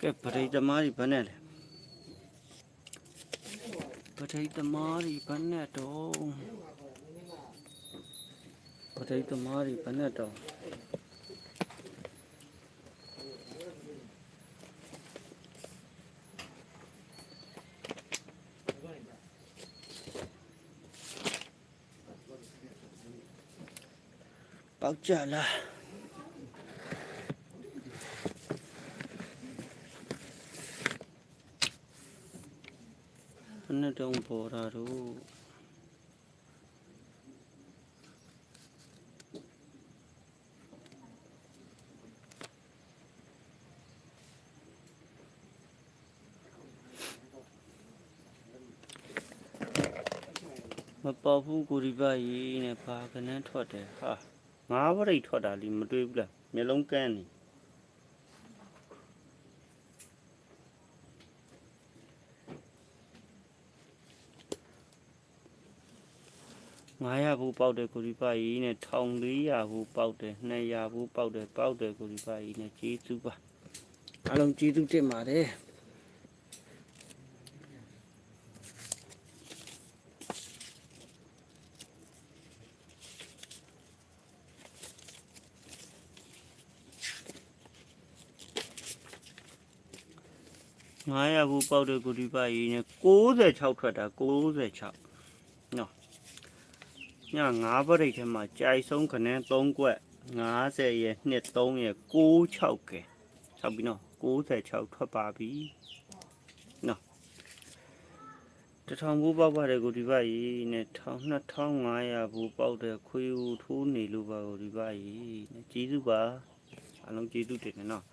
ကဲပရိသမားကြီးဘယ်နဲ့လဲပရိသမားကြီးဘ နဲ့တော့ပရိသမားကြီးဘယ်နဲ့တော့ပေါက်ကြလားဘယ်နဲ့တောင်ပေါ်တာတော့မပေါ်ဘူးကိုရီပါကြီးနဲ့ဘာကနန်းထွက်တယ်ဟာငါးဘရိတ်ထွက်တာလीမတွေ့ဘူးလားမျက်လုံးကန်းနေ 900ဘူးပေါက်တယ်ကိုရီပါကြီးနဲ့1400ဘူးပေါက်တယ်200ဘူးပေါက်တယ်ပေါက်တယ်ကိုရီပါကြီးနဲ့ကျေးဇူးပါအလုံးကျေးဇူးတင်ပါတယ်900ဘူးပေါက်တယ်ကိုရီပါကြီးနဲ့66ထွက်တာ66နော် ည9ပရိတ်ထဲမှာကြိုက်ဆုံးခနဲ3ကွက်50ရဲ့2 3ရဲ့66ကဲဆောက်ပြီးနော်96ထွက်ပါပြီနော်တထောင်ဘူးပေါက်ပါတယ်ကိုဒီပါကြီးနဲ့2500ဘူးပေါက်တဲ့ခွေးဦးထိုးနေလို့ပါကိုဒီပါကြီးနဲ့ကျေးဇူးပါအလုံးကျေးဇူးတင်တယ်နော်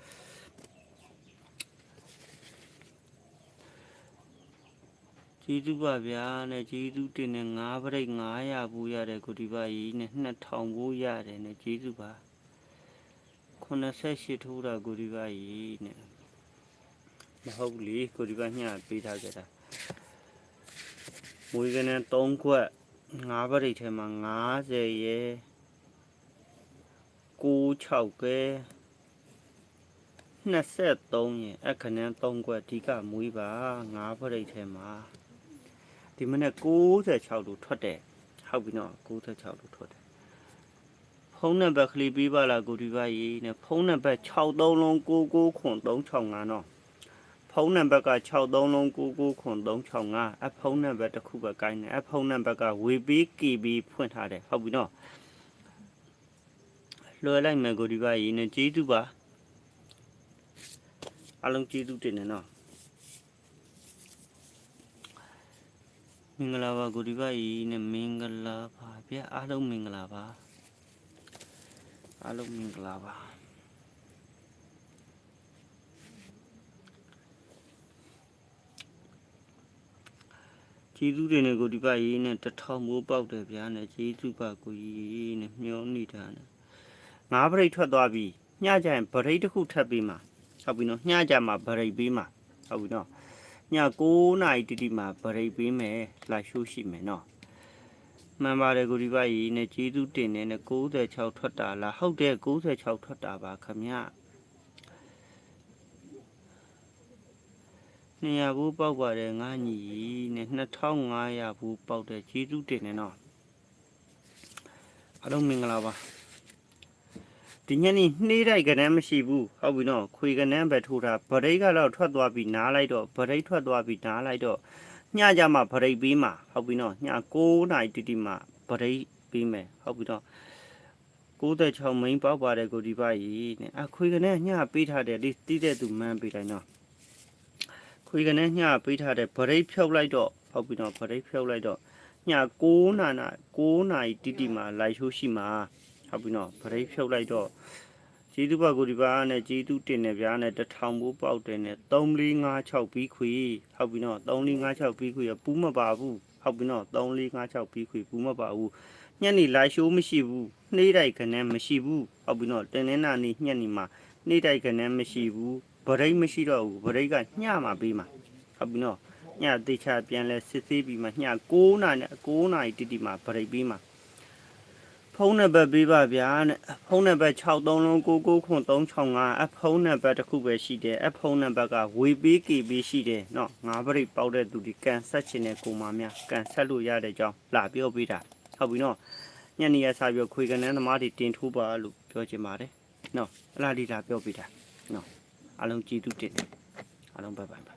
ကျေးဇူးပါဗျာနဲ့ကျေးဇူးတင်တဲ့9ပရိတ်900ဘူးရတယ်ကိုဒီပါကြီးနဲ့2000ဘူးရတယ်နဲ့ကျေးဇူးပါ88ထိုးတာကိုဒီပါကြီးနဲ့မဟုတ်ဘူးလေကိုဒီပါညပေးထားကြတာမွေးကနေ3ခွက်9ပရိတ်ထဲမှာ90ရဲ့96ကဲ23ရဲ့အခဏန်း3ခွက်ဒီကမွေးပါ9ပရိတ်ထဲမှာ ဒီမနေ့66လို့ထွက်တယ်ဟုတ်ပြီနော်66လို့ထွက်တယ်ဖုန်းနံပါတ်ကလေးပေးပါလားကိုဒီပါရေးနဲ့ဖုန်းနံပါတ်63လုံး99ခွန်365နော်ဖုန်းနံပါတ်က63လုံး99ခွန်365အဖုန်းနံပါတ်တစ်ခုပဲကိုင်းတယ်အဖုန်းနံပါတ်ကဝေပေး KB ဖွင့်ထားတယ်ဟုတ်ပြီနော်လွှဲလိုက်မယ်ကိုဒီပါရေးနဲ့ကျေးဇူးပါအလုံးကျေးဇူးတင်တယ်နော် မင်္ဂလာပါကိုဒီပါကြီးနဲ့မင်္ဂလာပါဗျအားလုံးမင်္ဂလာပါအားလုံးမင်္ဂလာပါကျေးဇူးတင်တဲ့ကိုဒီပါကြီးနဲ့တထောင်မိုးပေါက်တယ်ဗျာနဲ့ကျေးဇူးပါကိုကြီးနဲ့မျောနေတာနဲ့ငါးပရိတ်ထွက်သွားပြီညကြရင်ပရိတ်တစ်ခုထပ်ပြီးမှာဟုတ်ပြီနော်ညကြမှာပရိတ်ပြီးမှာဟုတ်ပြီနော် ည9နာရီတိတိမှာဗရိတ်ပေးမယ်လာရှိုးရှိမယ်နော်မှန်ပါတယ်ကိုဒီပါကြီးနဲ့ကျေးဇူးတင်နေနဲ့96ထွက်တာလားဟုတ်တယ်96ထွက်တာပါခမည200ဘူးပေါက်ပါတယ်ငါညီနဲ့2500ဘူးပေါက်တယ်ကျေးဇူးတင်နေနော်အားလုံးမင်္ဂလာပါ ဒီညနေနှေးတိုက်ကနန်းမရှိဘူးဟုတ်ပြီနော်ခွေကနန်းပဲထိုးတာဗရိတ်ကတော့ထွက်သွားပြီနားလိုက်တော့ဗရိတ်ထွက်သွားပြီနားလိုက်တော့ညကြမှာဗရိတ်ပြီးမှာဟုတ်ပြီနော်ည9နာရီတိတိမှာဗရိတ်ပြီးမယ်ဟုတ်ပြီနော်96မိန်းပေါက်ပါတယ်ကိုဒီပါကြီးနဲ့အခွေကနန်းညပေးထားတယ်ဒီတီးတဲ့သူမှန်းပေးလိုက်နော်ခွေကနန်းညပေးထားတယ်ဗရိတ်ဖြုတ်လိုက်တော့ဟုတ်ပြီနော်ဗရိတ်ဖြုတ်လိုက်တော့ည9နာနာ9နာရီတိတိမှာလိုက်ရှိုးရှိမှာ ဟုတ်ပြီနော်ဗရိတ်ဖြုတ်လိုက်တော့ကျေးဇူးပါကိုဒီပါနဲ့ကျေးဇူးတင်နေဗျာနဲ့တထောင်ဘူးပေါက်တယ်နဲ့3456ပြီးခွေဟုတ်ပြီနော်3456ပြီးခွေရပူးမပါဘူးဟုတ်ပြီနော်3456ပြီးခွေပူးမပါဘူးညနေလာရှိုးမရှိဘူးနှေးတိုက်ခနဲမရှိဘူးဟုတ်ပြီနော်တင်းနေနာနေညက်နေမှာနှေးတိုက်ခနဲမရှိဘူးဗရိတ်မရှိတော့ဘူးဗရိတ်ကညမှာပေးမှာဟုတ်ပြီနော်ညတေချာပြန်လဲစစ်သေးပြီးမှည9နာနဲ့9နာရီတိတိမှာဗရိတ်ပြီးမှာ ဖုန်းနံပါတ်ပေးပါဗျာတဲ့ဖုန်းနံပါတ်63လုံး99365အဖုန်းနံပါတ်တစ်ခုပဲရှိတယ်အဖုန်းနံပါတ်ကဝေပေးကေပေးရှိတယ်เนาะငါးပရိတ်ပေါက်တဲ့သူဒီကန်ဆက်ချင်တဲ့ကိုမများကန်ဆက်လို့ရတဲ့အကြောင်းလာပြောပေးတာဟုတ်ပြီเนาะညနေရစာပြောခွေကနန်းသမားတွေတင်ထိုးပါလို့ပြောချင်ပါတယ်เนาะအလားဒီလာပြောပေးတာเนาะအားလုံးကြည်သူတင်တယ်အားလုံးဘိုင်ဘိုင်ပါ